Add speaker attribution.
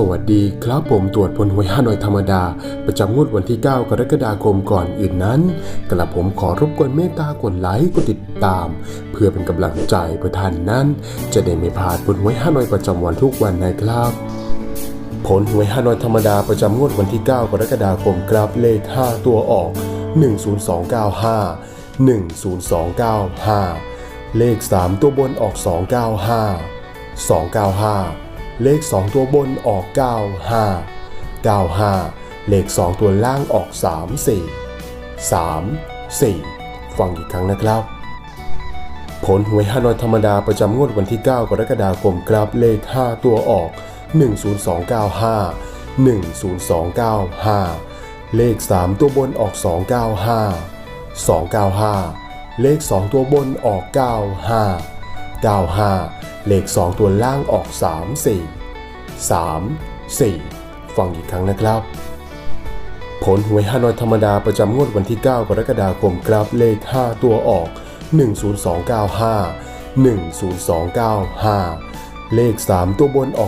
Speaker 1: สวัสดีครับผมตรวจผลหวยฮานอยธรรมดา ประจำงวดวันที่ 9 กรกฎาคมก่อนอื่นนั้น กระผมขอรบกวนเมตตากดไลค์กดติดตาม เพื่อเป็นกำลังใจเพื่อท่านนั้น จะได้ไม่พลาดผลหวยฮานอยประจำวันทุกวันนะครับผลหวยฮานอยธรรมดาประจำงวดวันที่ 9 กรกฎาคมครับเลข 5 ตัวออก 10295 10295 เลข 3 ตัวบนออก 295 295 เลข 2 ตัวบนออก 95 95 เลข 2 ตัวล่างออก 34 3 4 ฟังอีกครั้งนะครับ ผลหวยฮานอยธรรมดาประจำงวดวันที่ 9 กรกฎาคมครับเลข 5 ตัวออก 10295 10295 เลข 3 ตัวบนออก 295 295 เลข 2 ตัวบนออก 95 95 เลข 2 ตัวล่างออก 34 3 4 ฟังอีกครั้งนะครับ ผลหวยฮานอยธรรมดาประจำงวดวันที่ 9 กรกฎาคมครับเลข 5 ตัวออก 10295 10295 เลข 3 ตัวบนออก